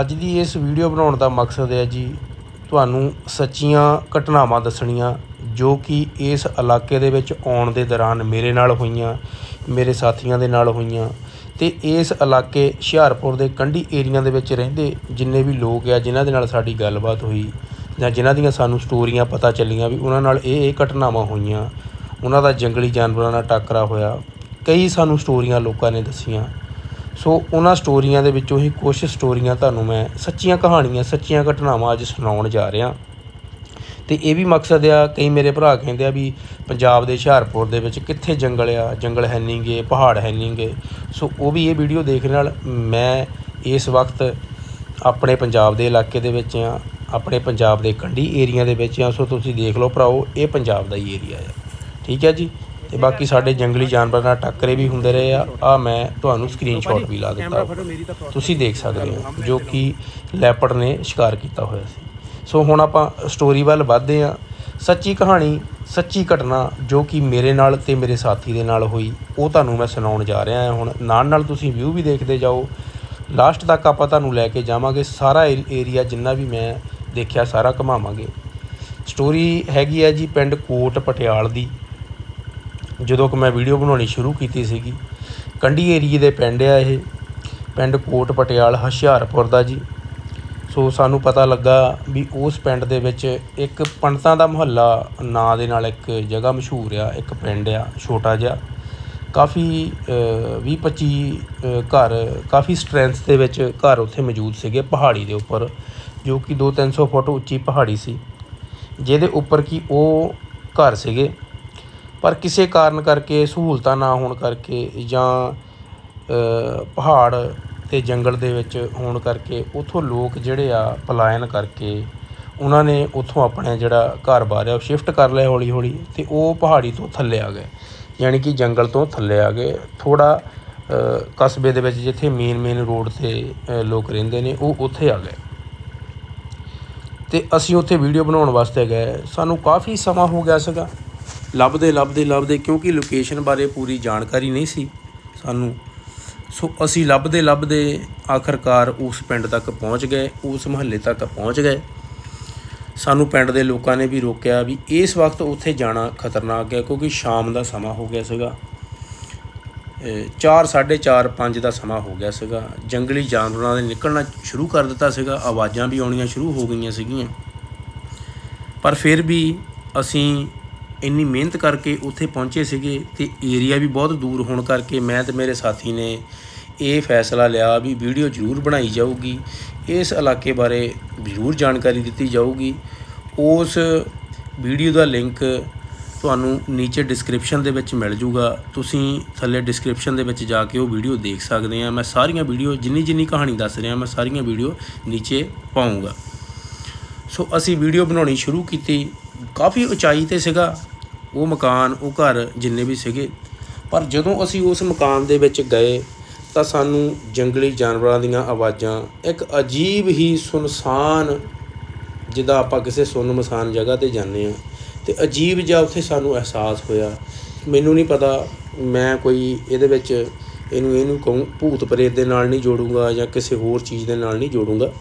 ਅੱਜ ਦੀ ਇਸ ਵੀਡੀਓ ਬਣਾਉਣ ਦਾ ਮਕਸਦ ਹੈ ਜੀ, ਤੁਹਾਨੂੰ ਸੱਚੀਆਂ ਘਟਨਾਵਾਂ ਦੱਸਣੀਆਂ, ਜੋ ਕਿ ਇਸ ਇਲਾਕੇ ਦੇ ਵਿੱਚ ਆਉਣ ਦੇ ਦੌਰਾਨ ਮੇਰੇ ਨਾਲ ਹੋਈਆਂ, ਮੇਰੇ ਸਾਥੀਆਂ ਦੇ ਨਾਲ ਹੋਈਆਂ ਤੇ ਇਸ ਇਲਾਕੇ ਹੁਸ਼ਿਆਰਪੁਰ ਦੇ ਕੰਢੀ ਏਰੀਆ ਦੇ ਵਿੱਚ ਰਹਿੰਦੇ ਜਿੰਨੇ ਵੀ ਲੋਕ ਆ, ਜਿਨ੍ਹਾਂ ਦੇ ਨਾਲ ਸਾਡੀ ਗੱਲਬਾਤ ਹੋਈ ਜਾਂ ਜਿਨ੍ਹਾਂ ਦੀਆਂ ਸਾਨੂੰ ਸਟੋਰੀਆਂ ਪਤਾ ਚੱਲੀਆਂ ਵੀ ਉਹਨਾਂ ਨਾਲ ਇਹ ਇਹ ਘਟਨਾਵਾਂ ਹੋਈਆਂ, ਉਹਨਾਂ ਦਾ ਜੰਗਲੀ ਜਾਨਵਰਾਂ ਨਾਲ ਟੱਕਰਾ ਹੋਇਆ, ਕਈ ਸਾਨੂੰ ਸਟੋਰੀਆਂ ਲੋਕਾਂ ਨੇ ਦੱਸੀਆਂ। ਸੋ ਉਹਨਾਂ ਸਟੋਰੀਆਂ ਦੇ ਵਿੱਚੋਂ ਹੀ ਕੁਝ ਸਟੋਰੀਆਂ ਤੁਹਾਨੂੰ ਮੈਂ ਸੱਚੀਆਂ ਕਹਾਣੀਆਂ, ਸੱਚੀਆਂ ਘਟਨਾਵਾਂ ਅੱਜ ਸੁਣਾਉਣ ਜਾ ਰਿਹਾ। ਤੇ ਇਹ ਵੀ ਮਕਸਦ ਆ, ਕਈ ਮੇਰੇ ਭਰਾ ਕਹਿੰਦੇ ਆ ਵੀ ਪੰਜਾਬ ਦੇ ਹੁਸ਼ਿਆਰਪੁਰ ਦੇ ਵਿੱਚ ਕਿੱਥੇ ਜੰਗਲ ਆ, ਜੰਗਲ ਹੈ ਨਹੀਂਗੇ ਪਹਾੜ ਹੈ ਨਹੀਂਗੇ ਸੋ ਉਹ ਵੀ ਇਹ ਵੀਡੀਓ ਦੇਖਣ ਨਾਲ ਮੈਂ ਇਸ ਵਕਤ ਆਪਣੇ ਪੰਜਾਬ ਦੇ ਇਲਾਕੇ ਦੇ ਵਿੱਚ ਆ, ਆਪਣੇ ਪੰਜਾਬ ਦੇ ਕੰਢੀ ਏਰੀਆ ਦੇ ਵਿੱਚ ਆ। ਸੋ ਤੁਸੀਂ ਦੇਖ ਲਓ ਭਰਾਓ ਇਹ ਪੰਜਾਬ ਦਾ ਹੀ ਏਰੀਆ ਆ। ਠੀਕ ਹੈ ਜੀ? ਤੇ ਬਾਕੀ ਸਾਡੇ ਜੰਗਲੀ ਜਾਨਵਰਾਂ ਨਾਲ ਟੱਕਰੇ ਵੀ ਹੁੰਦੇ ਰਹੇ ਆ। ਆ ਮੈਂ ਤੁਹਾਨੂੰ ਸਕਰੀਨਸ਼ਾਟ ਵੀ ਲਾ ਦਿੱਤਾ। ਤੁਸੀਂ ਦੇਖ ਸਕਦੇ ਹੋ ਜੋ ਕਿ ਲੈਪੜ ਨੇ ਸ਼ਿਕਾਰ ਕੀਤਾ ਹੋਇਆ ਸੀ। ਸੋ ਹੁਣ ਆਪਾਂ ਸਟੋਰੀ ਵੱਲ ਵਧਦੇ ਹਾਂ। ਸੱਚੀ ਕਹਾਣੀ ਸੱਚੀ ਘਟਨਾ ਜੋ ਕਿ ਮੇਰੇ ਨਾਲ ਤੇ ਮੇਰੇ ਸਾਥੀ ਦੇ ਨਾਲ ਹੋਈ ਉਹ ਤੁਹਾਨੂੰ ਮੈਂ ਸੁਣਾਉਣ ਜਾ ਰਿਹਾ ਹਾਂ ਹੁਣ। ਨਾਲ ਨਾਲ ਤੁਸੀਂ ਵਿਊ ਵੀ ਦੇਖਦੇ ਜਾਓ। ਲਾਸਟ ਤੱਕ ਆਪਾਂ ਤੁਹਾਨੂੰ ਲੈ ਕੇ ਜਾਵਾਂਗੇ। ਸਾਰਾ ਏਰੀਆ ਜਿੰਨਾ ਵੀ ਮੈਂ ਦੇਖਿਆ ਸਾਰਾ ਘੁਮਾਵਾਂਗੇ। ਸਟੋਰੀ ਹੈਗੀ ਹੈ ਜੀ ਪਿੰਡ ਕੋਟ ਪਟਿਆਲ ਦੀ। ਜਦੋਂ ਕਿ ਮੈਂ ਵੀਡੀਓ ਬਣਾਉਣੀ ਸ਼ੁਰੂ ਕੀਤੀ ਸੀਗੀ। ਕੰਢੀ ਏਰੀਏ ਦੇ ਪਿੰਡ ਆ ਇਹ। ਪਿੰਡ ਕੋਟ ਪਟਿਆਲ, ਹੁਸ਼ਿਆਰਪੁਰ ਦਾ ਜੀ। ਸੋ ਸਾਨੂੰ ਪਤਾ ਲੱਗਾ ਵੀ ਉਸ ਪਿੰਡ ਦੇ ਵਿੱਚ ਇੱਕ ਪੰਡਤਾਂ ਦਾ ਮੁਹੱਲਾ, ਨਾਂ ਦੇ ਨਾਲ ਇੱਕ ਜਗ੍ਹਾ ਮਸ਼ਹੂਰ ਆ, ਇੱਕ ਪਿੰਡ ਆ, ਛੋਟਾ ਜਿਹਾ। ਕਾਫੀ 20 25 ਘਰ, ਕਾਫੀ ਸਟਰੈਂਥ ਦੇ ਵਿੱਚ ਘਰ ਉੱਥੇ ਮੌਜੂਦ ਸੀਗੇ ਪਹਾੜੀ ਦੇ ਉੱਪਰ, ਜੋ ਕਿ 2-300 ਫੁੱਟ ਉੱਚੀ ਪਹਾੜੀ ਸੀ। ਜਿਹਦੇ ਉੱਪਰ ਕੀ ਉਹ ਘਰ ਸੀਗੇ। ਪਰ ਕਿਸੇ ਕਾਰਨ ਕਰਕੇ, ਸਹੂਲਤਾਂ ਨਾ ਹੋਣ ਕਰਕੇ ਜਾਂ ਪਹਾੜ ਅਤੇ ਜੰਗਲ ਦੇ ਵਿੱਚ ਹੋਣ ਕਰਕੇ ਉੱਥੋਂ ਲੋਕ ਜਿਹੜੇ ਆ ਪਲਾਇਨ ਕਰਕੇ ਉਹਨਾਂ ਨੇ ਉੱਥੋਂ ਆਪਣੇ ਜਿਹੜਾ ਘਰ-ਬਾਰ ਆ ਉਹ ਸ਼ਿਫਟ ਕਰ ਲਿਆ ਹੌਲੀ ਹੌਲੀ ਅਤੇ ਉਹ ਪਹਾੜੀ ਤੋਂ ਥੱਲੇ ਆ ਗਏ। ਯਾਨੀ ਕਿ ਜੰਗਲ ਤੋਂ ਥੱਲੇ ਆ ਗਏ। ਥੋੜ੍ਹਾ ਕਸਬੇ ਦੇ ਵਿੱਚ ਜਿੱਥੇ ਮੇਨ ਮੇਨ ਰੋਡ ਤੇ ਲੋਕ ਰਹਿੰਦੇ ਨੇ, ਉਹ ਉੱਥੇ ਆ ਗਏ। ਅਤੇ ਅਸੀਂ ਉੱਥੇ ਵੀਡੀਓ ਬਣਾਉਣ ਵਾਸਤੇ ਗਏ। ਸਾਨੂੰ ਕਾਫੀ ਸਮਾਂ ਹੋ ਗਿਆ ਸੀਗਾ। ਲੱਭਦੇ ਲੱਭਦੇ ਲੱਭਦੇ ਕਿਉਂਕਿ ਲੋਕੇਸ਼ਨ ਬਾਰੇ ਪੂਰੀ ਜਾਣਕਾਰੀ ਨਹੀਂ ਸੀ ਸਾਨੂੰ। ਸੋ ਅਸੀਂ ਲੱਭਦੇ ਲੱਭਦੇ ਆਖਰਕਾਰ ਉਸ ਪਿੰਡ ਤੱਕ ਪਹੁੰਚ ਗਏ, ਉਸ ਮੁਹੱਲੇ ਤੱਕ ਪਹੁੰਚ ਗਏ। ਸਾਨੂੰ ਪਿੰਡ ਦੇ ਲੋਕਾਂ ਨੇ ਵੀ ਰੋਕਿਆ ਵੀ ਇਸ ਵਕਤ ਉੱਥੇ ਜਾਣਾ ਖਤਰਨਾਕ ਹੈ ਕਿਉਂਕਿ ਸ਼ਾਮ ਦਾ ਸਮਾਂ ਹੋ ਗਿਆ ਸੀਗਾ। 4 4:30 5 ਦਾ ਸਮਾਂ ਹੋ ਗਿਆ ਸੀਗਾ। ਜੰਗਲੀ ਜਾਨਵਰਾਂ ਨੇ ਨਿਕਲਣਾ ਸ਼ੁਰੂ ਕਰ ਦਿੱਤਾ ਸੀਗਾ। ਆਵਾਜ਼ਾਂ ਵੀ ਆਉਣੀਆਂ ਸ਼ੁਰੂ ਹੋ ਗਈਆਂ ਸੀਗੀਆਂ। ਪਰ ਫਿਰ ਵੀ ਅਸੀਂ ਇੰਨੀ ਮਿਹਨਤ ਕਰਕੇ ਉੱਥੇ ਪਹੁੰਚੇ ਸੀਗੇ ਤੇ ਏਰੀਆ ਵੀ ਬਹੁਤ ਦੂਰ ਹੋਣ ਕਰਕੇ ਮੈਂ ਤੇ ਮੇਰੇ ਸਾਥੀ ਨੇ ਇਹ ਫੈਸਲਾ ਲਿਆ ਵੀ ਵੀਡੀਓ ਜ਼ਰੂਰ ਬਣਾਈ ਜਾਊਗੀ। ਇਸ ਇਲਾਕੇ ਬਾਰੇ ਜ਼ਰੂਰ ਜਾਣਕਾਰੀ ਦਿੱਤੀ ਜਾਊਗੀ। ਉਸ ਵੀਡੀਓ ਦਾ ਲਿੰਕ ਤੁਹਾਨੂੰ ਨੀਚੇ ਡਿਸਕ੍ਰਿਪਸ਼ਨ ਦੇ ਵਿੱਚ ਮਿਲ ਜੂਗਾ। ਤੁਸੀਂ ਥੱਲੇ ਡਿਸਕ੍ਰਿਪਸ਼ਨ ਦੇ ਵਿੱਚ ਜਾ ਕੇ ਉਹ ਵੀਡੀਓ ਦੇਖ ਸਕਦੇ ਆ। ਮੈਂ ਸਾਰੀਆਂ ਵੀਡੀਓ, ਜਿੰਨੀ ਜਿੰਨੀ ਕਹਾਣੀ ਦੱਸ ਰਿਹਾ, ਮੈਂ ਸਾਰੀਆਂ ਵੀਡੀਓ ਨੀਚੇ ਪਾਉਂਗਾ ਸੋ ਅਸੀਂ ਵੀਡੀਓ ਬਣਾਉਣੀ ਸ਼ੁਰੂ ਕੀਤੀ। ਕਾਫੀ ਉਚਾਈ ਤੇ ਸੀਗਾ। ਉਹ ਮਕਾਨ, ਉਹ ਘਰ ਜਿੰਨੇ ਵੀ ਸੀਗੇ। ਪਰ ਜਦੋਂ ਅਸੀਂ ਉਸ ਮਕਾਨ ਦੇ ਵਿੱਚ ਗਏ, ਤਾਂ ਸਾਨੂੰ ਜੰਗਲੀ ਜਾਨਵਰਾਂ ਦੀਆਂ ਆਵਾਜ਼ਾਂ, ਇੱਕ ਅਜੀਬ ਹੀ ਸੁਨਸਾਨ, ਜਿੱਦਾਂ ਆਪਾਂ ਕਿਸੇ ਸੁੰਨਮਸਾਨ ਜਗ੍ਹਾ ਤੇ ਜਾਂਦੇ ਆ ਤੇ ਅਜੀਬ ਜਿਹਾ ਉੱਥੇ ਸਾਨੂੰ ਅਹਿਸਾਸ ਹੋਇਆ। ਮੈਨੂੰ ਨਹੀਂ ਪਤਾ, ਮੈਂ ਕੋਈ ਇਹਦੇ ਵਿੱਚ ਇਹਨੂੰ ਇਹਨੂੰ ਕਹੂੰ, ਭੂਤ ਪ੍ਰੇਤ ਦੇ ਨਾਲ ਨਹੀਂ ਜੋੜੂੰਗਾ ਜਾਂ ਕਿਸੇ ਹੋਰ ਚੀਜ਼ ਦੇ ਨਾਲ ਨਹੀਂ ਜੋੜੂੰਗਾ।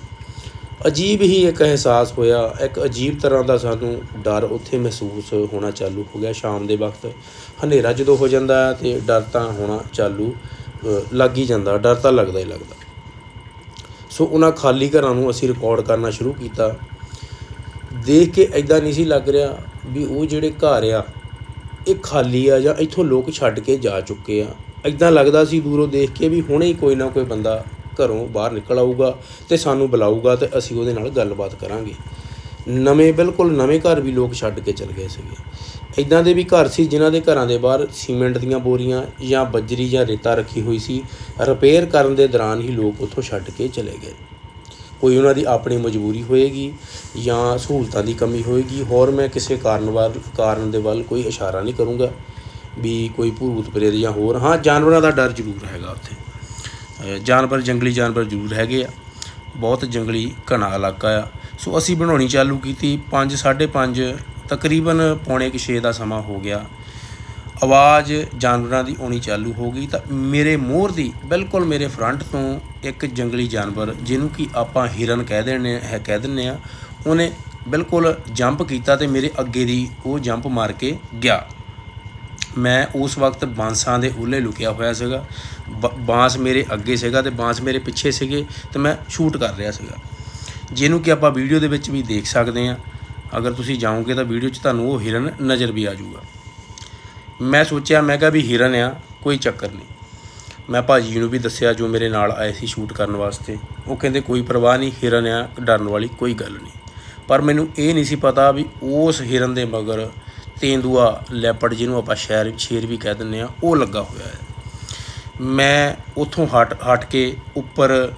ਅਜੀਬ ਹੀ ਇੱਕ ਅਹਿਸਾਸ ਹੋਇਆ, ਇੱਕ ਅਜੀਬ ਤਰ੍ਹਾਂ ਦਾ ਸਾਨੂੰ ਡਰ ਉੱਥੇ ਮਹਿਸੂਸ ਹੋਣਾ ਚਾਲੂ ਹੋ ਗਿਆ ਸ਼ਾਮ ਦੇ ਵਕਤ। ਹਨੇਰਾ ਜਦੋਂ ਹੋ ਜਾਂਦਾ ਹੈ ਤੇ ਡਰ ਤਾਂ ਹੋਣਾ ਚਾਲੂ ਲੱਗ ਹੀ ਜਾਂਦਾ, ਡਰ ਤਾਂ ਲੱਗਦਾ ਹੀ ਲੱਗਦਾ। ਸੋ ਉਹਨਾਂ ਖਾਲੀ ਘਰਾਂ ਨੂੰ ਅਸੀਂ ਰਿਕਾਰਡ ਕਰਨਾ ਸ਼ੁਰੂ ਕੀਤਾ। ਦੇਖ ਕੇ ਐਦਾਂ ਨਹੀਂ ਸੀ ਲੱਗ ਰਿਹਾ ਵੀ ਉਹ ਜਿਹੜੇ ਘਰ ਆ, ਇਹ ਖਾਲੀ ਆ ਜਾਂ ਇੱਥੋਂ ਲੋਕ ਛੱਡ ਕੇ ਜਾ ਚੁੱਕੇ ਆ। ਐਦਾਂ ਲੱਗਦਾ ਸੀ ਦੂਰੋਂ ਦੇਖ ਕੇ ਵੀ ਹੁਣੇ ਹੀ ਕੋਈ ਨਾ ਕੋਈ ਬੰਦਾ ਘਰੋਂ ਬਾਹਰ ਨਿਕਲ ਆਊਗਾ ਤੇ ਸਾਨੂੰ ਬੁਲਾਊਗਾ ਤੇ ਅਸੀਂ ਉਹਦੇ ਨਾਲ ਗੱਲਬਾਤ ਕਰਾਂਗੇ। ਨਵੇਂ, ਬਿਲਕੁਲ ਨਵੇਂ ਘਰ ਵੀ ਲੋਕ ਛੱਡ ਕੇ ਚਲ ਗਏ ਸੀਗੇ। ਇਦਾਂ ਦੇ ਵੀ ਘਰ ਸੀ ਜਿਨ੍ਹਾਂ ਦੇ ਘਰਾਂ ਦੇ ਬਾਹਰ ਸੀਮੈਂਟ ਦੀਆਂ ਬੋਰੀਆਂ ਜਾਂ ਬੱਜਰੀ ਜਾਂ ਰੇਤਾ ਰੱਖੀ ਹੋਈ ਸੀ। ਰਿਪੇਅਰ ਕਰਨ ਦੇ ਦੌਰਾਨ ਹੀ ਲੋਕ ਉੱਥੋਂ ਛੱਡ ਕੇ ਚਲੇ ਗਏ। ਕੋਈ ਉਹਨਾਂ ਦੀ ਆਪਣੀ ਮਜਬੂਰੀ ਹੋਏਗੀ ਜਾਂ ਸਹੂਲਤਾਂ ਦੀ ਕਮੀ ਹੋਏਗੀ, ਹੋਰ ਮੈਂ ਕਿਸੇ ਕਾਰਨ ਵੱਲ, ਕਾਰਨ ਦੇ ਵੱਲ ਕੋਈ ਇਸ਼ਾਰਾ ਨਹੀਂ ਕਰੂੰਗਾ ਵੀ ਕੋਈ ਭੂਤ ਪ੍ਰੇਤ ਜਾਂ ਹੋਰ। ਹਾਂ, ਜਾਨਵਰਾਂ ਦਾ ਡਰ ਜ਼ਰੂਰ ਹੈਗਾ ਉੱਥੇ। ਜਾਨਵਰ, ਜੰਗਲੀ ਜਾਨਵਰ ਜ਼ਰੂਰ ਹੈਗੇ ਆ। ਬਹੁਤ ਜੰਗਲੀ ਘਣਾ ਇਲਾਕਾ ਆ। ਸੋ ਅਸੀਂ ਬਣਾਉਣੀ ਚਾਲੂ ਕੀਤੀ। 5 5:30 ਤਕਰੀਬਨ ਪੌਣੇ ਕੁ 6 ਦਾ ਸਮਾਂ ਹੋ ਗਿਆ। ਆਵਾਜ਼ ਜਾਨਵਰਾਂ ਦੀ ਆਉਣੀ ਚਾਲੂ ਹੋ ਗਈ। ਤਾਂ ਮੇਰੇ ਮੋਹਰ ਦੀ, ਬਿਲਕੁਲ ਮੇਰੇ ਫਰੰਟ ਤੋਂ ਇੱਕ ਜੰਗਲੀ ਜਾਨਵਰ, ਜਿਹਨੂੰ ਕਿ ਆਪਾਂ ਹਿਰਨ ਕਹਿ ਦਿੰਦੇ ਹੈ ਕਹਿ ਦਿੰਦੇ ਆ, ਉਹਨੇ ਬਿਲਕੁਲ ਜੰਪ ਕੀਤਾ ਤੇ ਮੇਰੇ ਅੱਗੇ ਦੀ ਉਹ ਜੰਪ ਮਾਰ ਕੇ ਗਿਆ। ਮੈਂ ਉਸ ਵਕਤ ਬਾਂਸਾਂ ਦੇ ਉੱਲੇ ਲੁਕਿਆ ਹੋਇਆ ਸੀਗਾ। ਬ- ਬਾਂਸ ਮੇਰੇ ਅੱਗੇ ਸੀਗਾ ਤੇ ਬਾਂਸ ਮੇਰੇ ਪਿੱਛੇ ਸੀਗੇ ਤੇ ਮੈਂ ਸ਼ੂਟ ਕਰ ਰਿਹਾ ਸੀਗਾ। ਜਿਹਨੂੰ ਕਿ ਆਪਾਂ ਵੀਡੀਓ ਦੇ ਵਿੱਚ ਵੀ ਦੇਖ ਸਕਦੇ ਆ ਅਗਰ ਤੁਸੀਂ ਜਾਓਗੇ ਤਾਂ ਵੀਡੀਓ 'ਚ ਤੁਹਾਨੂੰ ਉਹ ਹਿਰਨ ਨਜ਼ਰ ਵੀ ਆ ਜਾਊਗਾ। ਮੈਂ ਸੋਚਿਆ, ਮੈਂ ਕਿਹਾ ਵੀ ਹਿਰਨ ਆ, ਕੋਈ ਚੱਕਰ ਨਹੀਂ। ਮੈਂ ਭਾਜੀ ਨੂੰ ਵੀ ਦੱਸਿਆ, ਜੋ ਮੇਰੇ ਨਾਲ ਆਏ ਸੀ ਸ਼ੂਟ ਕਰਨ ਵਾਸਤੇ। ਉਹ ਕਹਿੰਦੇ, ਕੋਈ ਪਰਵਾਹ ਨਹੀਂ, ਹਿਰਨ ਆ, ਡਰਨ ਵਾਲੀ ਕੋਈ ਗੱਲ ਨਹੀਂ। ਪਰ ਮੈਨੂੰ ਇਹ ਨਹੀਂ ਸੀ ਪਤਾ ਵੀ ਉਸ ਹਿਰਨ ਦੇ ਮਗਰ ਤੇਂਦੂਆ ਲੈਪਰਡ ਜਿਹਨੂੰ ਆਪਾਂ ਸ਼ੇਰ ਸ਼ੇਰ ਵੀ ਕਹਿ ਦਿੰਦੇ ਆ ਉਹ ਲੱਗਾ ਹੋਇਆ ਹੈ। ਮੈਂ ਉੱਥੋਂ ਹਟ ਹਟ ਕੇ ਉੱਪਰ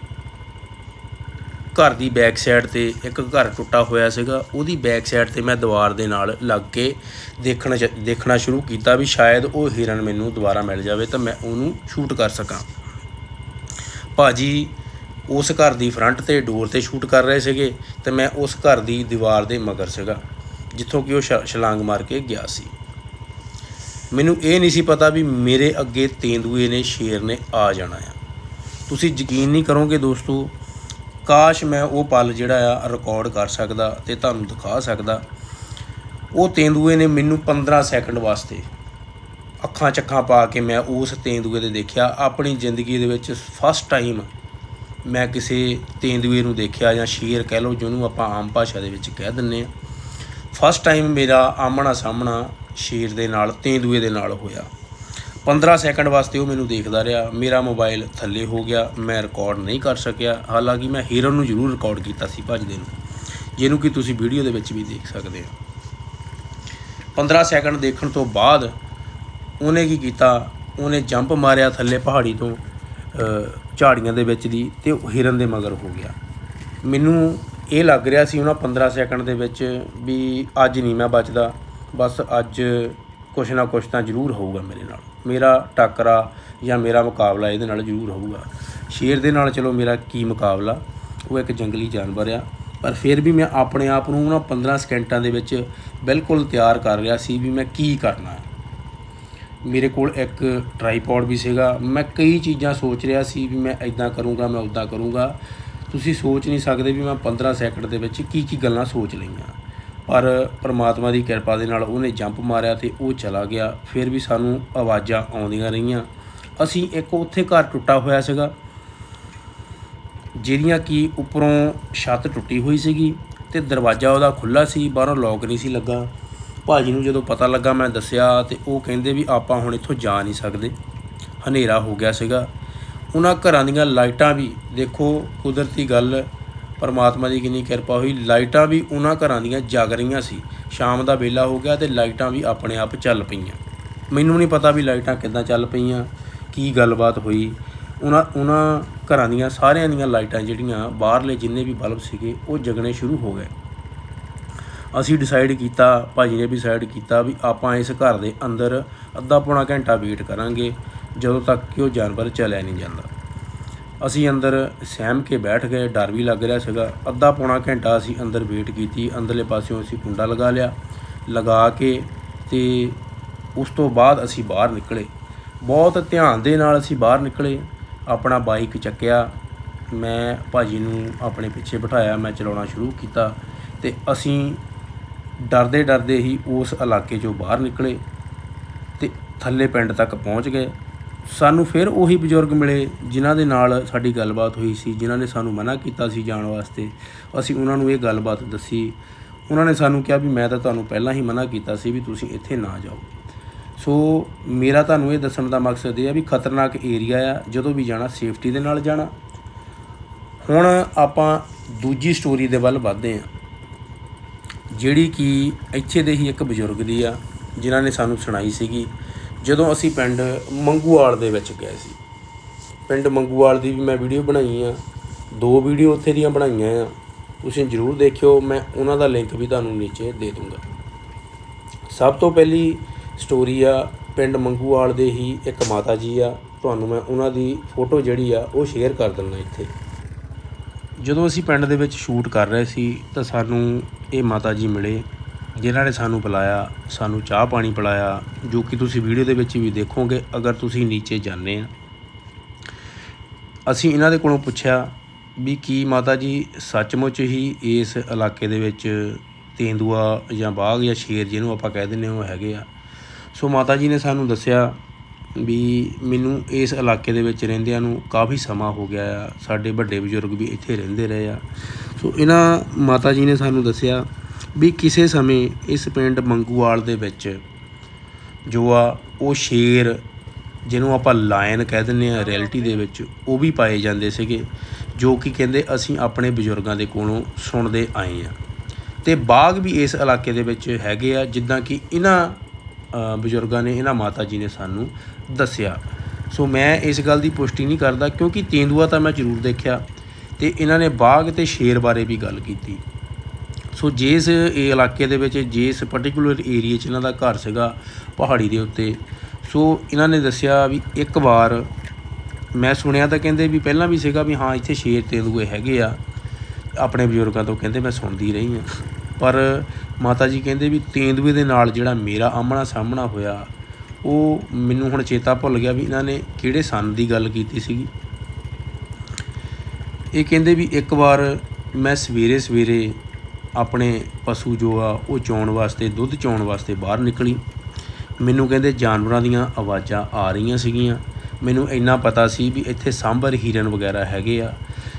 ਘਰ ਦੀ ਬੈਕ ਸਾਈਡ ਤੇ ਇੱਕ ਘਰ ਟੁੱਟਾ ਹੋਇਆ ਸੀਗਾ। ਉਹਦੀ ਬੈਕ ਸਾਈਡ ਤੇ ਮੈਂ ਦੀਵਾਰ ਦੇ ਨਾਲ ਲੱਗ ਕੇ ਦੇਖਣਾ ਚ- ਦੇਖਣਾ ਸ਼ੁਰੂ ਕੀਤਾ ਵੀ ਸ਼ਾਇਦ ਉਹ ਹਿਰਨ ਮੈਨੂੰ ਦੁਬਾਰਾ ਮਿਲ ਜਾਵੇ ਤਾਂ ਮੈਂ ਉਹਨੂੰ ਸ਼ੂਟ ਕਰ ਸਕਾਂ। ਭਾਜੀ ਉਸ ਘਰ ਦੀ ਫਰੰਟ ਤੇ ਡੋਰ ਤੇ ਸ਼ੂਟ ਕਰ ਰਹੇ ਸੀਗੇ ਤੇ ਮੈਂ ਉਸ ਘਰ ਦੀ ਦੀਵਾਰ ਦੇ ਮਗਰ ਸੀਗਾ। ਜਿੱਥੋਂ ਕਿ ਉਹ ਛ- ਛਲਾਂਗ ਮਾਰ ਕੇ ਗਿਆ ਸੀ। ਮੈਨੂੰ ਇਹ ਨਹੀਂ ਸੀ ਪਤਾ ਵੀ ਮੇਰੇ ਅੱਗੇ ਤੇਂਦੂਏ ਨੇ, ਸ਼ੇਰ ਨੇ ਆ ਜਾਣਾ ਆ। ਤੁਸੀਂ ਯਕੀਨ ਨਹੀਂ ਕਰੋਗੇ ਦੋਸਤੋ, ਕਾਸ਼ ਮੈਂ ਉਹ ਪਲ ਜਿਹੜਾ ਆ ਰਿਕਾਰਡ ਕਰ ਸਕਦਾ ਤੇ ਤੁਹਾਨੂੰ ਦਿਖਾ ਸਕਦਾ। ਉਹ ਤੇਂਦੂਏ ਨੇ ਮੈਨੂੰ 15 ਸੈਕਿੰਡ ਵਾਸਤੇ ਅੱਖਾਂ ਚੱਖਾਂ ਪਾ ਕੇ ਮੈਂ ਉਸ ਤੇਂਦੂਏ ਦੇ ਦੇਖਿਆ। ਆਪਣੀ ਜ਼ਿੰਦਗੀ ਦੇ ਵਿੱਚ ਫਸਟ ਟਾਈਮ ਮੈਂ ਕਿਸੇ ਤੇਂਦੂਏ ਨੂੰ ਦੇਖਿਆ ਜਾਂ ਸ਼ੇਰ ਕਹਿ ਲਓ ਜਿਹਨੂੰ ਆਪਾਂ ਆਮ ਭਾਸ਼ਾ ਦੇ ਵਿੱਚ ਕਹਿ ਦਿੰਨੇ ਆ। ਫਸਟ ਟਾਈਮ ਮੇਰਾ ਆਮਣਾ ਸਾਹਮਣਾ ਸ਼ੇਰ ਦੇ ਨਾਲ, ਤੇਂਦੂਏ ਦੇ ਨਾਲ ਹੋਇਆ। 15 ਸੈਕਿੰਡ ਵਾਸਤੇ ਉਹ ਮੈਨੂੰ ਦੇਖਦਾ ਰਿਹਾ। ਮੇਰਾ ਮੋਬਾਈਲ ਥੱਲੇ ਹੋ ਗਿਆ। ਮੈਂ ਰਿਕਾਰਡ ਨਹੀਂ ਕਰ ਸਕਿਆ। ਹਾਲਾਂਕਿ ਮੈਂ ਹੀਰਨ ਨੂੰ ਜ਼ਰੂਰ ਰਿਕਾਰਡ ਕੀਤਾ ਸੀ ਭੱਜਦੇ ਨੂੰ। ਜਿਹਨੂੰ ਕਿ ਤੁਸੀਂ ਵੀਡੀਓ ਦੇ ਵਿੱਚ ਵੀ ਦੇਖ ਸਕਦੇ ਹੋ। 15 ਸੈਕਿੰਡ ਦੇਖਣ ਤੋਂ ਬਾਅਦ ਉਹਨੇ ਕੀ ਕੀਤਾ? ਉਹਨੇ ਜੰਪ ਮਾਰਿਆ ਥੱਲੇ ਪਹਾੜੀ ਤੋਂ ਝਾੜੀਆਂ ਦੇ ਵਿੱਚ ਦੀ ਤੇ ਹਿਰਨ ਦੇ ਮਗਰ ਹੋ ਗਿਆ। ਮੈਨੂੰ ਇਹ ਲੱਗ ਰਿਹਾ ਸੀ ਉਹਨਾਂ 15 ਸੈਕਿੰਡ ਦੇ ਵਿੱਚ ਵੀ ਅੱਜ ਨਹੀਂ ਮੈਂ ਬਚਦਾ, ਬਸ ਅੱਜ ਕੁਛ ਨਾ ਕੁਛ ਤਾਂ ਜ਼ਰੂਰ ਹੋਊਗਾ ਮੇਰੇ ਨਾਲ। ਮੇਰਾ ਟੱਕਰਾ ਜਾਂ ਮੇਰਾ ਮੁਕਾਬਲਾ ਇਹਦੇ ਨਾਲ ਜ਼ਰੂਰ ਹੋਊਗਾ। ਸ਼ੇਰ ਦੇ ਨਾਲ ਚਲੋ ਮੇਰਾ ਕੀ ਮੁਕਾਬਲਾ, ਉਹ ਇੱਕ ਜੰਗਲੀ ਜਾਨਵਰ ਆ। ਪਰ ਫਿਰ ਵੀ ਮੈਂ ਆਪਣੇ ਆਪ ਨੂੰ ਉਹਨਾਂ 15 ਸਕਿੰਟਾਂ ਦੇ ਵਿੱਚ ਬਿਲਕੁਲ ਤਿਆਰ ਕਰ ਰਿਹਾ ਸੀ ਵੀ ਮੈਂ ਕੀ ਕਰਨਾ ਹੈ। ਮੇਰੇ ਕੋਲ ਇੱਕ ਟ੍ਰਾਈਪੋਡ ਵੀ ਸੀਗਾ। ਮੈਂ ਕਈ ਚੀਜ਼ਾਂ ਸੋਚ ਰਿਹਾ ਸੀ ਵੀ ਮੈਂ ਇਦਾਂ ਕਰੂੰਗਾ, ਮੈਂ ਉਦਾਂ ਕਰੂੰਗਾ। ਤੁਸੀਂ ਸੋਚ ਨਹੀਂ ਸਕਦੇ ਵੀ ਮੈਂ 15 ਸੈਕਿੰਡ ਦੇ ਵਿੱਚ ਕੀ ਕੀ ਗੱਲਾਂ ਸੋਚ ਲਈਆਂ। ਪਰ ਪਰਮਾਤਮਾ ਦੀ ਕਿਰਪਾ ਦੇ ਨਾਲ ਉਹਨੇ ਜੰਪ ਮਾਰਿਆ ਤੇ ਉਹ ਚਲਾ ਗਿਆ। ਫਿਰ ਵੀ ਸਾਨੂੰ ਆਵਾਜ਼ਾਂ ਆਉਂਦੀਆਂ ਰਹੀਆਂ। ਅਸੀਂ ਇੱਕ ਉੱਥੇ ਘਰ ਟੁੱਟਾ ਹੋਇਆ ਸੀਗਾ, ਜਿਹੜੀਆਂ ਕਿ ਉੱਪਰੋਂ ਛੱਤ ਟੁੱਟੀ ਹੋਈ ਸੀਗੀ ਤੇ ਦਰਵਾਜ਼ਾ ਉਹਦਾ ਖੁੱਲਾ ਸੀ, ਬਾਹਰੋਂ ਲੋਕ ਨਹੀਂ ਸੀ ਲੱਗਾ। ਭਾਜੀ ਨੂੰ ਜਦੋਂ ਪਤਾ ਲੱਗਾ, ਮੈਂ ਦੱਸਿਆ ਤੇ ਉਹ ਕਹਿੰਦੇ ਵੀ ਆਪਾਂ ਹੁਣ ਇੱਥੋਂ ਜਾ ਨਹੀਂ ਸਕਦੇ। ਹਨੇਰਾ ਹੋ ਗਿਆ ਸੀਗਾ। ਉਹਨਾਂ ਘਰਾਂ ਦੀਆਂ ਲਾਈਟਾਂ ਵੀ, ਦੇਖੋ ਕੁਦਰਤੀ ਗੱਲ, ਪਰਮਾਤਮਾ ਦੀ ਕਿੰਨੀ ਕਿਰਪਾ ਹੋਈ, ਲਾਈਟਾਂ ਵੀ ਉਹਨਾਂ ਘਰਾਂ ਦੀਆਂ ਜਗ ਰਹੀਆਂ ਸੀ। ਸ਼ਾਮ ਦਾ ਵੇਲਾ ਹੋ ਗਿਆ ਤੇ ਲਾਈਟਾਂ ਵੀ ਆਪਣੇ ਆਪ ਚੱਲ ਪਈਆਂ। ਮੈਨੂੰ ਨਹੀਂ ਪਤਾ ਵੀ ਲਾਈਟਾਂ ਕਿੱਦਾਂ ਚੱਲ ਪਈਆਂ, ਕੀ ਗੱਲਬਾਤ ਹੋਈ। ਉਹਨਾਂ ਉਹਨਾਂ ਘਰਾਂ ਦੀਆਂ ਸਾਰਿਆਂ ਦੀਆਂ ਲਾਈਟਾਂ ਜਿਹੜੀਆਂ ਬਾਹਰਲੇ ਜਿੰਨੇ ਵੀ ਬਲਬ ਸੀਗੇ, ਉਹ ਜਗਣੇ ਸ਼ੁਰੂ ਹੋ ਗਏ। ਅਸੀਂ ਡਿਸਾਈਡ ਕੀਤਾ, ਭਾਜੀ ਨੇ ਵੀ ਡਿਸਾਈਡ ਕੀਤਾ ਵੀ ਆਪਾਂ ਇਸ ਘਰ ਦੇ ਅੰਦਰ ਅੱਧਾ ਪੌਣਾ ਘੰਟਾ ਵੇਟ ਕਰਾਂਗੇ, ਜਦੋਂ ਤੱਕ ਕਿ ਉਹ ਜਾਨਵਰ ਚਲਿਆ ਨਹੀਂ ਜਾਂਦਾ। ਅਸੀਂ ਅੰਦਰ ਸਹਿਮ ਕੇ ਬੈਠ ਗਏ, ਡਰ ਵੀ ਲੱਗ ਰਿਹਾ ਸੀਗਾ। ਅੱਧਾ ਪੌਣਾ ਘੰਟਾ ਅਸੀਂ ਅੰਦਰ ਵੇਟ ਕੀਤੀ, ਅੰਦਰਲੇ ਪਾਸਿਓਂ ਅਸੀਂ ਕੁੰਡਾ ਲਗਾ ਲਿਆ, ਲਗਾ ਕੇ ਤੇ ਉਸ ਤੋਂ ਬਾਅਦ ਅਸੀਂ ਬਾਹਰ ਨਿਕਲੇ। ਬਹੁਤ ਧਿਆਨ ਦੇ ਨਾਲ ਅਸੀਂ ਬਾਹਰ ਨਿਕਲੇ। ਆਪਣਾ ਬਾਈਕ ਚੱਕਿਆ, ਮੈਂ ਭਾਜੀ ਨੂੰ ਆਪਣੇ ਪਿੱਛੇ ਬਿਠਾਇਆ, ਮੈਂ ਚਲਾਉਣਾ ਸ਼ੁਰੂ ਕੀਤਾ ਤੇ ਅਸੀਂ ਡਰਦੇ ਡਰਦੇ ਹੀ ਉਸ ਇਲਾਕੇ 'ਚੋਂ ਬਾਹਰ ਨਿਕਲੇ ਤੇ ਥੱਲੇ ਪਿੰਡ ਤੱਕ ਪਹੁੰਚ ਗਏ। ਸਾਨੂੰ ਫਿਰ ਉਹੀ ਬਜ਼ੁਰਗ ਮਿਲੇ ਜਿਨ੍ਹਾਂ ਦੇ ਨਾਲ ਸਾਡੀ ਗੱਲਬਾਤ ਹੋਈ ਸੀ, ਜਿਨ੍ਹਾਂ ਨੇ ਸਾਨੂੰ ਮਨਾ ਕੀਤਾ ਸੀ ਜਾਣ ਵਾਸਤੇ। ਅਸੀਂ ਉਹਨਾਂ ਨੂੰ ਇਹ ਗੱਲਬਾਤ ਦੱਸੀ। ਉਹਨਾਂ ਨੇ ਸਾਨੂੰ ਕਿਹਾ ਵੀ ਮੈਂ ਤਾਂ ਤੁਹਾਨੂੰ ਪਹਿਲਾਂ ਹੀ ਮਨਾ ਕੀਤਾ ਸੀ ਵੀ ਤੁਸੀਂ ਇੱਥੇ ਨਾ ਜਾਓ। ਸੋ ਮੇਰਾ ਤੁਹਾਨੂੰ ਇਹ ਦੱਸਣ ਦਾ ਮਕਸਦ ਇਹ ਹੈ ਵੀ ਖਤਰਨਾਕ ਏਰੀਆ ਆ, ਜਦੋਂ ਵੀ ਜਾਣਾ, ਸੇਫਟੀ ਦੇ ਨਾਲ ਜਾਣਾ। ਹੁਣ ਆਪਾਂ ਦੂਜੀ ਸਟੋਰੀ ਦੇ ਵੱਲ ਵਧਦੇ ਹਾਂ। ਜਿਹੜੀ ਕਿ ਇੱਥੇ ਦੇ ਹੀ ਇੱਕ ਬਜ਼ੁਰਗ ਦੀ ਆ, ਜਿਨ੍ਹਾਂ ਨੇ ਸਾਨੂੰ ਸੁਣਾਈ ਸੀਗੀ। ਜਦੋਂ ਅਸੀਂ ਪਿੰਡ ਮੰਗੂਵਾਲ ਦੇ ਵਿੱਚ ਗਏ ਸੀ। ਪਿੰਡ ਮੰਗੂਵਾਲ ਦੀ ਵੀ ਮੈਂ ਵੀਡੀਓ ਬਣਾਈ ਆ। ਦੋ ਵੀਡੀਓ ਉੱਥੇ ਦੀਆਂ ਬਣਾਈਆਂ ਆ। ਤੁਸੀਂ ਜਰੂਰ ਦੇਖਿਓ, ਮੈਂ ਉਹਨਾਂ ਦਾ ਲਿੰਕ ਵੀ ਤੁਹਾਨੂੰ ਨੀਚੇ ਦੇ ਦੂੰਗਾ। ਸਭ ਤੋਂ ਪਹਿਲੀ ਸਟੋਰੀ ਆ, ਪਿੰਡ ਮੰਗੂਵਾਲ ਦੇ ਹੀ ਇੱਕ ਮਾਤਾ ਜੀ ਆ। ਤੁਹਾਨੂੰ ਮੈਂ ਉਹਨਾਂ ਦੀ ਫੋਟੋ ਜਿਹੜੀ ਆ, ਉਹ ਸ਼ੇਅਰ ਕਰ ਦਿੰਦਾ ਇੱਥੇ। ਜਦੋਂ ਅਸੀਂ ਪਿੰਡ ਦੇ ਵਿੱਚ ਸ਼ੂਟ ਕਰ ਰਹੇ ਸੀ, ਤਾਂ ਸਾਨੂੰ ਇਹ ਮਾਤਾ ਜੀ ਮਿਲੇ। ਜਿਨ੍ਹਾਂ ਨੇ ਸਾਨੂੰ ਪਿਲਾਇਆ ਸਾਨੂੰ ਚਾਹ ਪਾਣੀ ਪਿਲਾਇਆ, ਜੋ ਕਿ ਤੁਸੀਂ ਵੀਡੀਓ ਦੇ ਵਿੱਚ ਵੀ ਦੇਖੋਗੇ, ਅਗਰ ਤੁਸੀਂ ਨੀਚੇ ਜਾਂਦੇ ਆ। ਅਸੀਂ ਇਹਨਾਂ ਦੇ ਕੋਲੋਂ ਪੁੱਛਿਆ ਵੀ ਕੀ ਮਾਤਾ ਜੀ, ਸੱਚਮੁੱਚ ਹੀ ਇਸ ਇਲਾਕੇ ਦੇ ਵਿੱਚ ਤੇਂਦੂਆ ਜਾਂ ਬਾਗ ਜਾਂ ਸ਼ੇਰ ਜਿਹਨੂੰ ਆਪਾਂ ਕਹਿ ਦਿੰਦੇ ਹਾਂ, ਉਹ ਹੈਗੇ ਆ। ਸੋ ਮਾਤਾ ਜੀ ਨੇ ਸਾਨੂੰ ਦੱਸਿਆ ਵੀ ਮੈਨੂੰ ਇਸ ਇਲਾਕੇ ਦੇ ਵਿੱਚ ਰਹਿੰਦਿਆਂ ਨੂੰ ਕਾਫੀ ਸਮਾਂ ਹੋ ਗਿਆ ਆ। ਸਾਡੇ ਵੱਡੇ ਬਜ਼ੁਰਗ ਵੀ ਇੱਥੇ ਰਹਿੰਦੇ ਰਹੇ ਆ। ਸੋ ਇਹਨਾਂ ਮਾਤਾ ਜੀ ਨੇ ਸਾਨੂੰ ਦੱਸਿਆ ਵੀ ਕਿਸੇ ਸਮੇਂ ਇਸ ਪਿੰਡ ਮੰਗੂਵਾਲ ਦੇ ਵਿੱਚ ਜੋ ਆ, ਉਹ ਸ਼ੇਰ ਜਿਹਨੂੰ ਆਪਾਂ ਲਾਇਨ ਕਹਿ ਦਿੰਦੇ ਆ ਰਿਐਲਿਟੀ ਦੇ ਵਿੱਚ, ਉਹ ਵੀ ਪਾਏ ਜਾਂਦੇ ਸੀਗੇ, ਜੋ ਕਿ ਕਹਿੰਦੇ ਅਸੀਂ ਆਪਣੇ ਬਜ਼ੁਰਗਾਂ ਦੇ ਕੋਲੋਂ ਸੁਣਦੇ ਆਏ ਆ ਤੇ ਬਾਗ ਵੀ ਇਸ ਇਲਾਕੇ ਦੇ ਵਿੱਚ ਹੈਗੇ ਆ, ਜਿੱਦਾਂ ਕਿ ਇਹਨਾਂ ਬਜ਼ੁਰਗਾਂ ਨੇ, ਇਹਨਾਂ ਮਾਤਾ ਜੀ ਨੇ ਸਾਨੂੰ ਦੱਸਿਆ। ਸੋ ਮੈਂ ਇਸ ਗੱਲ ਦੀ ਪੁਸ਼ਟੀ ਨਹੀਂ ਕਰਦਾ, ਕਿਉਂਕਿ ਤੇਂਦੂਆ ਤਾਂ ਮੈਂ ਜ਼ਰੂਰ ਦੇਖਿਆ। ਤੇ ਇਹਨਾਂ ਨੇ ਬਾਗ ਤੇ ਸ਼ੇਰ ਬਾਰੇ ਵੀ ਗੱਲ ਕੀਤੀ। ਸੋ ਜਿਸ ਇਲਾਕੇ ਦੇ ਵਿੱਚ, ਜਿਸ ਪਾਰਟਿਕੂਲਰ ਏਰੀਆ 'ਚ ਇਹਨਾਂ ਦਾ ਘਰ ਸੀਗਾ ਪਹਾੜੀ ਦੇ ਉੱਤੇ, ਸੋ ਇਹਨਾਂ ਨੇ ਦੱਸਿਆ ਵੀ ਇੱਕ ਵਾਰ ਮੈਂ ਸੁਣਿਆ ਤਾਂ ਕਹਿੰਦੇ ਵੀ ਪਹਿਲਾਂ ਵੀ ਸੀਗਾ ਵੀ ਹਾਂ, ਇੱਥੇ ਸ਼ੇਰ ਤੇਂਦੂਏ ਹੈਗੇ ਆ, ਆਪਣੇ ਬਜ਼ੁਰਗਾਂ ਤੋਂ ਕਹਿੰਦੇ ਮੈਂ ਸੁਣਦੀ ਰਹੀ ਹਾਂ। ਪਰ ਮਾਤਾ ਜੀ ਕਹਿੰਦੇ ਵੀ ਤੇਂਦੂਏ ਦੇ ਨਾਲ ਜਿਹੜਾ ਮੇਰਾ ਆਮਣਾ ਸਾਹਮਣਾ ਹੋਇਆ, ਉਹ ਮੈਨੂੰ ਹੁਣ ਚੇਤਾ ਭੁੱਲ ਗਿਆ ਵੀ ਇਹਨਾਂ ਨੇ ਕਿਹੜੇ ਸੰਨ ਦੀ ਗੱਲ ਕੀਤੀ ਸੀਗੀ। ਇਹ ਕਹਿੰਦੇ ਵੀ ਇੱਕ ਵਾਰ ਮੈਂ ਸਵੇਰੇ ਸਵੇਰੇ ਆਪਣੇ ਪਸ਼ੂ ਜੋ ਆ, ਉਹ ਚੋਣ ਵਾਸਤੇ, ਦੁੱਧ ਚੋਣ ਵਾਸਤੇ ਬਾਹਰ ਨਿਕਲੀ। ਮੈਨੂੰ ਕਹਿੰਦੇ ਜਾਨਵਰਾਂ ਦੀਆਂ ਆਵਾਜ਼ਾਂ ਆ ਰਹੀਆਂ ਸੀਗੀਆਂ। ਮੈਨੂੰ ਇੰਨਾ ਪਤਾ ਸੀ ਵੀ ਇੱਥੇ ਸਾਂਭਰ ਹਿਰਨ ਵਗੈਰਾ ਹੈਗੇ ਆ।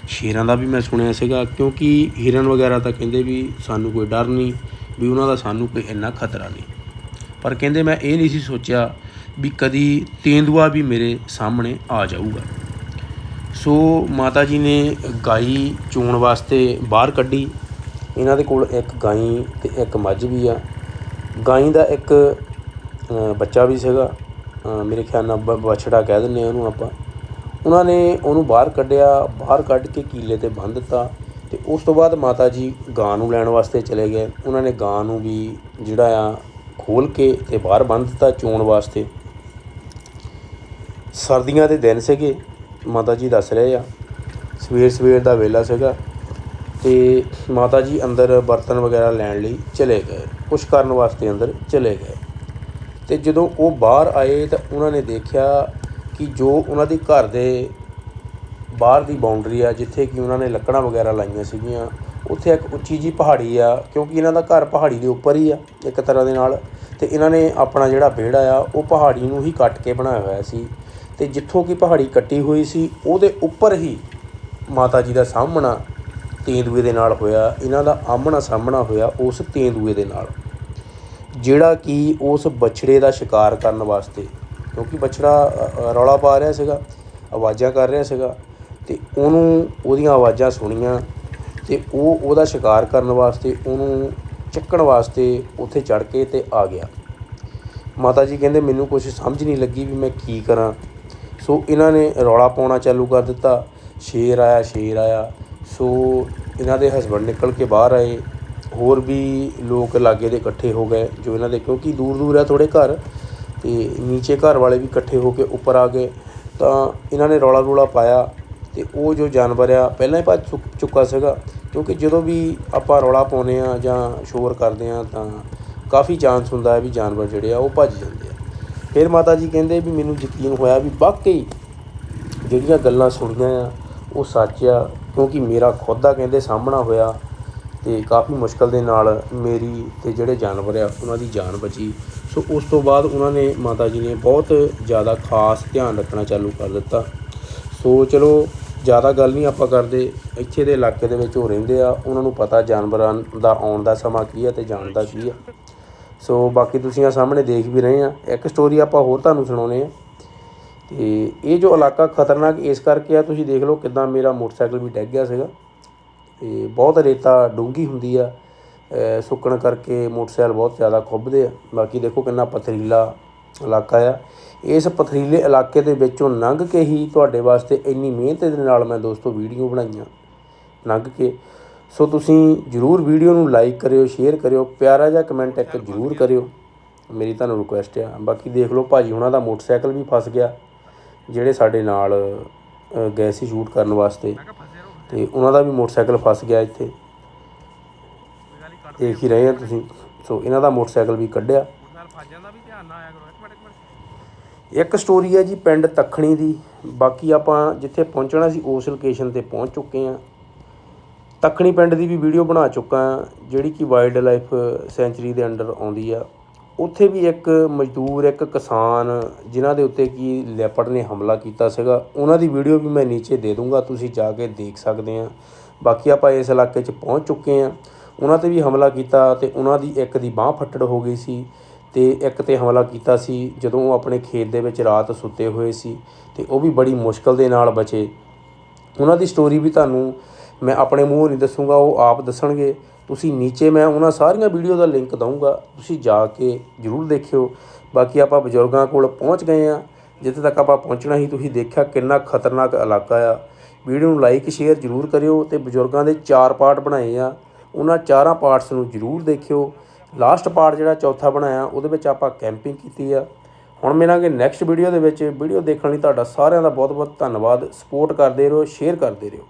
ਸ਼ੇਰਾਂ ਦਾ ਵੀ ਮੈਂ ਸੁਣਿਆ ਸੀਗਾ, ਕਿਉਂਕਿ ਹਿਰਨ ਵਗੈਰਾ ਤਾਂ ਕਹਿੰਦੇ ਵੀ ਸਾਨੂੰ ਕੋਈ ਡਰ ਨਹੀਂ, ਵੀ ਉਹਨਾਂ ਦਾ ਸਾਨੂੰ ਕੋਈ ਇੰਨਾ ਖਤਰਾ ਨਹੀਂ। ਪਰ ਕਹਿੰਦੇ ਮੈਂ ਇਹ ਨਹੀਂ ਸੀ ਸੋਚਿਆ ਵੀ ਕਦੀ ਤੇਂਦੂਆ ਵੀ ਮੇਰੇ ਸਾਹਮਣੇ ਆ ਜਾਊਗਾ। ਸੋ ਮਾਤਾ ਜੀ ਨੇ ਗਾਈ ਚੋਣ ਵਾਸਤੇ ਬਾਹਰ ਕੱਢੀ। ਇਹਨਾਂ ਦੇ ਕੋਲ ਇੱਕ ਗਾਈ ਤੇ ਇੱਕ ਮੱਝ ਵੀ ਆ। ਗਾਈ ਦਾ ਇੱਕ ਬੱਚਾ ਵੀ ਸੀਗਾ। ਮੇਰੇ ਖਿਆਲ ਨਾਲ ਬ- ਬਛੜਾ ਕਹਿ ਦਿੰਦੇ ਆ ਉਹਨੂੰ ਆਪਾਂ। ਉਹਨਾਂ ਨੇ ਉਹਨੂੰ ਬਾਹਰ ਕੱਢਿਆ, ਬਾਹਰ ਕੱਢ ਕੇ ਕੀਲੇ ਤੇ ਬੰਨ੍ਹ ਦਿੱਤਾ ਤੇ ਉਸ ਤੋਂ ਬਾਅਦ ਮਾਤਾ ਜੀ ਗਾਂ ਨੂੰ ਲੈਣ ਵਾਸਤੇ ਚਲੇ ਗਏ। ਉਹਨਾਂ ਨੇ ਗਾਂ ਨੂੰ ਵੀ ਜਿਹੜਾ ਆ ਖੋਲ ਕੇ ਤੇ ਬਾਹਰ ਬੰਨ੍ਹ ਦਿੱਤਾ ਚੋਣ ਵਾਸਤੇ। ਸਰਦੀਆਂ ਦੇ ਦਿਨ ਸੀਗੇ, ਮਾਤਾ ਜੀ ਦੱਸ ਰਹੇ ਆ। ਸਵੇਰ ਸਵੇਰ ਦਾ ਵੇਲਾ ਸੀਗਾ। ਅਤੇ ਮਾਤਾ ਜੀ ਅੰਦਰ ਬਰਤਨ ਵਗੈਰਾ ਲੈਣ ਲਈ ਚਲੇ ਗਏ। ਕੁਛ ਕਰਨ ਵਾਸਤੇ ਅੰਦਰ ਚਲੇ ਗਏ। ਅਤੇ ਜਦੋਂ ਉਹ ਬਾਹਰ ਆਏ ਤਾਂ ਉਹਨਾਂ ਨੇ ਦੇਖਿਆ ਕਿ ਜੋ ਉਹਨਾਂ ਦੇ ਘਰ ਦੇ ਬਾਹਰ ਦੀ ਬਾਉਂਡਰੀ ਆ, ਜਿੱਥੇ ਕਿ ਉਹਨਾਂ ਨੇ ਲੱਕੜਾਂ ਵਗੈਰਾ ਲਾਈਆਂ ਸੀਗੀਆਂ, ਉੱਥੇ ਇੱਕ ਉੱਚੀ ਜੀ ਪਹਾੜੀ ਆ, ਕਿਉਂਕਿ ਇਹਨਾਂ ਦਾ ਘਰ ਪਹਾੜੀ ਦੇ ਉੱਪਰ ਹੀ ਆ, ਇੱਕ ਤਰ੍ਹਾਂ ਦੇ ਨਾਲ। ਅਤੇ ਇਹਨਾਂ ਨੇ ਆਪਣਾ ਜਿਹੜਾ ਵਿਹੜਾ ਆ, ਉਹ ਪਹਾੜੀ ਨੂੰ ਹੀ ਕੱਟ ਕੇ ਬਣਾਇਆ ਹੋਇਆ ਸੀ। ਅਤੇ ਜਿੱਥੋਂ ਕਿ ਪਹਾੜੀ ਕੱਟੀ ਹੋਈ ਸੀ, ਉਹਦੇ ਉੱਪਰ ਹੀ ਮਾਤਾ ਜੀ ਦਾ ਸਾਹਮਣਾ ਤੇਂਦੂਏ ਦੇ ਨਾਲ ਹੋਇਆ, ਇਹਨਾਂ ਦਾ ਆਮਣਾ ਸਾਹਮਣਾ ਹੋਇਆ ਉਸ ਤੇਂਦੂਏ ਦੇ ਨਾਲ। ਜਿਹੜਾ ਕਿ ਉਸ ਬਛੜੇ ਦਾ ਸ਼ਿਕਾਰ ਕਰਨ ਵਾਸਤੇ, ਕਿਉਂਕਿ ਬਛੜਾ ਰੌਲਾ ਪਾ ਰਿਹਾ ਸੀਗਾ, ਆਵਾਜ਼ਾਂ ਕਰ ਰਿਹਾ ਸੀਗਾ, ਤੇ ਉਹਨੂੰ ਉਹਦੀਆਂ ਆਵਾਜ਼ਾਂ ਸੁਣੀਆਂ ਤੇ ਉਹ ਉਹਦਾ ਸ਼ਿਕਾਰ ਕਰਨ ਵਾਸਤੇ, ਉਹਨੂੰ ਚੱਕਣ ਵਾਸਤੇ ਉੱਥੇ ਚੜ ਕੇ ਤੇ ਆ ਗਿਆ। ਮਾਤਾ ਜੀ ਕਹਿੰਦੇ, ਮੈਨੂੰ ਕੁਝ ਸਮਝ ਨਹੀਂ ਲੱਗੀ ਵੀ ਮੈਂ ਕੀ ਕਰਾਂ। ਸੋ ਇਹਨਾਂ ਨੇ ਰੌਲਾ ਪਾਉਣਾ ਚਾਲੂ ਕਰ ਦਿੱਤਾ। ਸ਼ੇਰ ਆਇਆ ਸ਼ੇਰ ਆਇਆ। ਸੋ ਇਹਨਾਂ ਦੇ ਹਸਬੈਂਡ ਨਿਕਲ ਕੇ ਬਾਹਰ ਆਏ, ਹੋਰ ਵੀ ਲੋਕ ਲਾਗੇ ਦੇ ਇਕੱਠੇ ਹੋ ਗਏ, ਜੋ ਇਹਨਾਂ ਦੇ ਕਿਉਂਕਿ ਦੂਰ ਦੂਰ ਆ ਥੋੜੇ ਘਰ, ਤੇ ਨੀਚੇ ਘਰ ਵਾਲੇ ਵੀ ਇਕੱਠੇ ਹੋ ਕੇ ਉੱਪਰ ਆ ਗਏ, ਤਾਂ ਇਹਨਾਂ ਨੇ ਰੌਲਾ ਰੌਲਾ ਪਾਇਆ, ਤੇ ਉਹ ਜੋ ਜਾਨਵਰ ਆ, ਪਹਿਲਾਂ ਹੀ ਭੱਜ ਚੁੱਕ- ਚੁੱਕਾ ਸੀਗਾ, ਕਿਉਂਕਿ ਜਦੋਂ ਵੀ ਆਪਾਂ ਰੌਲਾ ਪਾਉਂਦੇ ਆ ਜਾਂ ਸ਼ੋਰ ਕਰਦੇ ਆ, ਤਾਂ ਕਾਫੀ ਚਾਂਸ ਹੁੰਦਾ ਹੈ ਵੀ ਜਾਨਵਰ ਜਿਹੜੇ ਆ, ਉਹ ਭੱਜ ਜਾਂਦੇ ਆ। ਫਿਰ ਮਾਤਾ ਜੀ ਕਹਿੰਦੇ ਵੀ ਮੈਨੂੰ ਯਕੀਨ ਹੋਇਆ ਵੀ ਵਾਕਈ ਜਿਹੜੀਆਂ ਗੱਲਾਂ ਸੁਣੀਆਂ ਆ, ਉਹ ਸੱਚ ਆ ਕਿਉਂਕਿ ਮੇਰਾ ਖੁਦ ਦਾ ਕਹਿੰਦੇ ਸਾਹਮਣਾ ਹੋਇਆ ਅਤੇ ਕਾਫੀ ਮੁਸ਼ਕਲ ਦੇ ਨਾਲ ਮੇਰੀ ਅਤੇ ਜਿਹੜੇ ਜਾਨਵਰ ਆ, ਉਹਨਾਂ ਦੀ ਜਾਨ ਬਚੀ। ਸੋ ਉਸ ਤੋਂ ਬਾਅਦ ਉਹਨਾਂ ਨੇ ਮਾਤਾ ਜੀ ਨੇ ਬਹੁਤ ਜ਼ਿਆਦਾ ਖਾਸ ਧਿਆਨ ਰੱਖਣਾ ਚਾਲੂ ਕਰ ਦਿੱਤਾ। ਸੋ ਚਲੋ, ਜ਼ਿਆਦਾ ਗੱਲ ਨਹੀਂ ਆਪਾਂ ਕਰਦੇ। ਇੱਥੇ ਦੇ ਇਲਾਕੇ ਦੇ ਵਿੱਚ ਉਹ ਰਹਿੰਦੇ ਆ, ਉਹਨਾਂ ਨੂੰ ਪਤਾ ਜਾਨਵਰਾਂ ਦਾ ਆਉਣ ਦਾ ਸਮਾਂ ਕੀ ਆ ਤੇ ਜਾਣ ਦਾ ਕੀ ਆ। ਸੋ ਬਾਕੀ ਤੁਸੀਂ ਆ ਸਾਹਮਣੇ ਦੇਖ ਵੀ ਰਹੇ ਆ। ਇੱਕ ਸਟੋਰੀ ਆਪਾਂ ਹੋਰ ਤੁਹਾਨੂੰ ਸੁਣਾਉਨੇ ਆ। ਤੇ ਇਹ ਜੋ ਇਲਾਕਾ ਖਤਰਨਾਕ ਇਸ ਕਰਕੇ ਆ, ਤੁਸੀਂ ਦੇਖ ਲਓ ਕਿਦਾਂ ਮੇਰਾ ਮੋਟਰਸਾਈਕਲ ਵੀ ਡਿੱਗ ਗਿਆ ਸੀਗਾ। ਤੇ ਬਹੁਤ ਰੇਤਾ ਡੂੰਗੀ ਹੁੰਦੀ ਆ ਸੁੱਕਣ ਕਰਕੇ ਮੋਟਰਸਾਈਕਲ ਬਹੁਤ ਜ਼ਿਆਦਾ ਖੁੱਬਦੇ ਆ। ਬਾਕੀ ਦੇਖੋ ਕਿੰਨਾ ਪਥਰੀਲਾ ਇਲਾਕਾ ਆ। ਇਸ ਪਥਰੀਲੇ ਇਲਾਕੇ ਦੇ ਵਿੱਚੋਂ ਲੰਘ ਕੇ ਹੀ ਤੁਹਾਡੇ ਵਾਸਤੇ ਇੰਨੀ ਮਿਹਨਤ ਦੇ ਨਾਲ ਮੈਂ ਦੋਸਤੋ ਵੀਡੀਓ ਬਣਾਈਆਂ ਲੰਘ ਕੇ। ਸੋ ਤੁਸੀਂ ਜਰੂਰ ਵੀਡੀਓ ਨੂੰ ਲਾਈਕ ਕਰਿਓ, ਸ਼ੇਅਰ ਕਰਿਓ, ਪਿਆਰਾ ਜਿਹਾ ਕਮੈਂਟ ਇੱਕ ਜਰੂਰ ਕਰਿਓ। ਮੇਰੀ ਤੁਹਾਨੂੰ ਰਿਕੁਐਸਟ ਆ। ਬਾਕੀ ਦੇਖ ਲਓ ਭਾਜੀ ਉਹਨਾਂ ਦਾ ਮੋਟਰਸਾਈਕਲ ਵੀ ਫਸ ਗਿਆ। ਜਿਹੜੇ ਸਾਡੇ ਨਾਲ ਗਏ ਸੀ ਸ਼ੂਟ ਕਰਨ ਵਾਸਤੇ। ਤੇ ਉਹਨਾਂ ਦਾ ਵੀ ਮੋਟਰਸਾਈਕਲ ਫਸ ਗਿਆ ਇੱਥੇ। ਦੇਖ ਹੀ ਰਹੇ ਆ ਤੁਸੀਂ। ਸੋ, ਇਹਨਾਂ ਦਾ ਮੋਟਰਸਾਈਕਲ ਵੀ ਕੱਢਿਆ। ਇੱਕ ਸਟੋਰੀ ਹੈ ਜੀ ਪਿੰਡ ਤਖਣੀ ਦੀ। ਬਾਕੀ ਆਪਾਂ ਜਿੱਥੇ ਪਹੁੰਚਣਾ ਸੀ, ਉਸ ਲੋਕੇਸ਼ਨ ਤੇ ਪਹੁੰਚ ਚੁੱਕੇ ਹਾਂ ਤਖਣੀ ਪਿੰਡ ਦੀ ਵੀ ਵੀਡੀਓ ਬਣਾ ਚੁੱਕਾ ਹਾਂ ਜਿਹੜੀ ਕਿ ਵਾਈਲਡ ਲਾਈਫ ਸੈਂਚੁਰੀ ਦੇ ਅੰਡਰ ਆਉਂਦੀ ਆ। ਉੱਥੇ ਵੀ ਇੱਕ ਮਜ਼ਦੂਰ, ਇੱਕ ਕਿਸਾਨ ਜਿਨ੍ਹਾਂ ਦੇ ਉੱਤੇ ਕਿ ਲੈਪੜ ਨੇ ਹਮਲਾ ਕੀਤਾ ਸੀਗਾ, ਉਹਨਾਂ ਦੀ ਵੀਡੀਓ ਵੀ ਮੈਂ ਨੀਚੇ ਦੇ ਦੂੰਗਾ, ਤੁਸੀਂ ਜਾ ਕੇ ਦੇਖ ਸਕਦੇ ਆ। ਬਾਕੀ ਆਪਾਂ ਇਸ ਇਲਾਕੇ 'ਚ ਪਹੁੰਚ ਚੁੱਕੇ ਆ। ਉਹਨਾਂ ਤੇ ਵੀ ਹਮਲਾ ਕੀਤਾ ਤੇ ਉਹਨਾਂ ਦੀ ਇੱਕ ਦੀ ਬਾਹ ਫੱਟੜ ਹੋ ਗਈ ਸੀ ਤੇ ਇੱਕ ਤੇ ਹਮਲਾ ਕੀਤਾ ਸੀ ਜਦੋਂ ਉਹ ਆਪਣੇ ਖੇਤ ਦੇ ਵਿੱਚ ਰਾਤ ਸੁੱਤੇ ਹੋਏ ਸੀ ਤੇ ਉਹ ਵੀ ਬੜੀ ਮੁਸ਼ਕਲ ਦੇ ਨਾਲ ਬਚੇ। ਉਹਨਾਂ ਦੀ ਸਟੋਰੀ ਵੀ ਤੁਹਾਨੂੰ ਮੈਂ ਆਪਣੇ ਮੂੰਹ ਨਹੀਂ ਦੱਸੂਗਾ, ਉਹ ਆਪ ਦੱਸਣਗੇ। ਤੁਸੀਂ ਨੀਚੇ ਮੈਂ ਉਹਨਾਂ ਸਾਰੀਆਂ ਵੀਡੀਓ ਦਾ ਲਿੰਕ ਦਊਂਗਾ, ਤੁਸੀਂ ਜਾ ਕੇ ਜਰੂਰ ਦੇਖਿਓ। ਬਾਕੀ ਆਪਾਂ ਬਜ਼ੁਰਗਾਂ ਕੋਲ ਪਹੁੰਚ ਗਏ ਆ ਜਿੱਥੇ ਤੱਕ ਆਪਾਂ ਪਹੁੰਚਣਾ ਸੀ ਤੁਸੀਂ ਦੇਖਿਆ ਕਿੰਨਾ ਖਤਰਨਾਕ ਇਲਾਕਾ ਆ। ਵੀਡੀਓ ਨੂੰ ਲਾਈਕ ਸ਼ੇਅਰ ਜਰੂਰ ਕਰਿਓ ਤੇ ਬਜ਼ੁਰਗਾਂ ਦੇ ਚਾਰ ਪਾਰਟ ਬਣਾਏ ਆ। ਉਹਨਾਂ ਚਾਰਾਂ ਪਾਰਟਸ ਨੂੰ ਜਰੂਰ ਦੇਖਿਓ। ਲਾਸਟ ਪਾਰਟ ਜਿਹੜਾ ਚੌਥਾ ਬਣਾਇਆ, ਉਹਦੇ ਵਿੱਚ ਆਪਾਂ ਕੈਂਪਿੰਗ ਕੀਤੀ ਆ। ਹੁਣ ਮਿਲਾਂਗੇ ਨੈਕਸਟ ਵੀਡੀਓ ਦੇ ਵਿੱਚ। ਵੀਡੀਓ ਦੇਖਣ ਲਈ ਤੁਹਾਡਾ ਸਾਰਿਆਂ ਦਾ ਬਹੁਤ ਬਹੁਤ ਧੰਨਵਾਦ। ਸਪੋਰਟ ਕਰਦੇ ਰਹੋ ਸ਼ੇਅਰ ਕਰਦੇ ਰਹੋ।